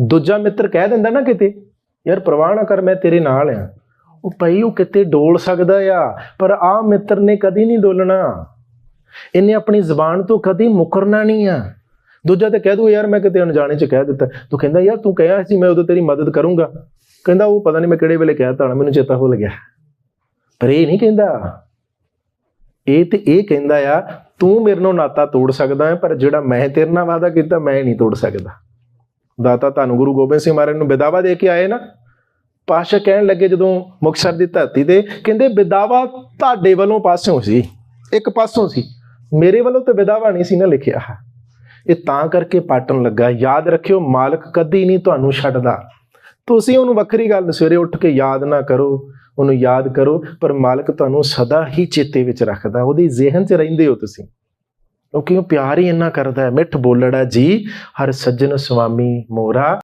ਦੂਜਾ ਮਿੱਤਰ ਕਹਿ ਦਿੰਦਾ ਨਾ ਕਿਤੇ, ਯਾਰ ਪ੍ਰਵਾਹ ਨਾ ਕਰ, ਮੈਂ ਤੇਰੇ ਨਾਲ ਆ। ਉਹ ਭਾਈ ਉਹ ਕਿਤੇ ਡੋਲ ਸਕਦਾ ਆ, ਪਰ ਆ ਮਿੱਤਰ ਨੇ ਕਦੀ ਨਹੀਂ ਡੋਲਣਾ। ਇਹਨੇ ਆਪਣੀ ਜ਼ਬਾਨ ਤੋਂ ਕਦੀ ਮੁਕਰਨਾ ਨਹੀਂ ਆ। ਦੂਜਾ ਤੇ ਕਹਿ ਦੂ, ਯਾਰ ਮੈਂ ਕਿਤੇ ਅਣਜਾਣੇ ਚ ਕਹਿ ਦਿੱਤਾ। ਤੂੰ ਕਹਿੰਦਾ, ਯਾਰ ਤੂੰ ਕਹਿਆ ਸੀ ਮੈਂ ਉਦੋਂ ਤੇਰੀ ਮਦਦ ਕਰੂੰਗਾ। ਕਹਿੰਦਾ, ਉਹ ਪਤਾ ਨਹੀਂ ਮੈਂ ਕਿਹੜੇ ਵੇਲੇ ਕਹਿਤਾ ਹੋਣਾ, ਮੈਨੂੰ ਚੇਤਾ ਭੁੱਲ ਗਿਆ। ਪਰ ਇਹ ਨਹੀਂ ਕਹਿੰਦਾ। ਇਹ ਤੇ ਇਹ ਕਹਿੰਦਾ ਆ, ਤੂੰ ਮੇਰੇ ਨਾਲ ਨਾਤਾ ਤੋੜ ਸਕਦਾ ਹੈ, ਪਰ ਜਿਹੜਾ ਮੈਂ ਤੇਰੇ ਨਾਲ ਵਾਅਦਾ ਕੀਤਾ, ਮੈਂ ਨਹੀਂ ਤੋੜ ਸਕਦਾ। ਦਾਤਾ ਤੁਹਾਨੂੰ ਗੁਰੂ ਗੋਬਿੰਦ ਸਿੰਘ ਮਹਾਰਾਜ ਨੂੰ ਬਿਦਾਵਾ ਦੇ ਕੇ ਆਏ ਨਾ ਪਾਸ਼ਾ ਕਹਿਣ ਲੱਗੇ ਜਦੋਂ ਮੁਕਤਸਰ ਦੀ ਧਰਤੀ ਤੇ, ਕਹਿੰਦੇ ਬਿਦਾਵਾ ਤੁਹਾਡੇ ਵੱਲੋਂ ਪਾਸਿਓਂ ਸੀ, ਇੱਕ ਪਾਸੋਂ ਸੀ। ਮੇਰੇ ਵੱਲੋਂ ਤੇ ਬਿਦਾਵਾ ਨਹੀਂ ਸੀ ਨਾ ਲਿਖਿਆ। ਇਹ ਤਾਂ ਕਰਕੇ ਪਾਟਣ ਲੱਗਾ, ਯਾਦ ਰੱਖਿਓ, ਮਾਲਕ ਕਦੀ ਨਹੀਂ ਤੁਹਾਨੂੰ ਛੱਡਦਾ। ਤੁਸੀਂ ਉਹਨੂੰ ਵੱਖਰੀ ਗੱਲ ਸਵੇਰੇ ਉੱਠ ਕੇ ਯਾਦ ਨਾ ਕਰੋ, ਉਹਨੂੰ ਯਾਦ ਕਰੋ, ਪਰ ਮਾਲਕ ਤੁਹਾਨੂੰ ਸਦਾ ਹੀ ਚੇਤੇ ਵਿੱਚ ਰੱਖਦਾ, ਉਹਦੀ ਜ਼ਿਹਨ 'ਚ ਰਹਿੰਦੇ ਹੋ ਤੁਸੀਂ। ਕਿਉਂਕਿ ਉਹ ਪਿਆਰ ਹੀ ਇੰਨਾ ਕਰਦਾ ਹੈ। ਮਿੱਠ ਬੋਲੜਾ ਜੀ ਹਰ ਸੱਜਣ ਸੁਆਮੀ ਮੋਰਾ।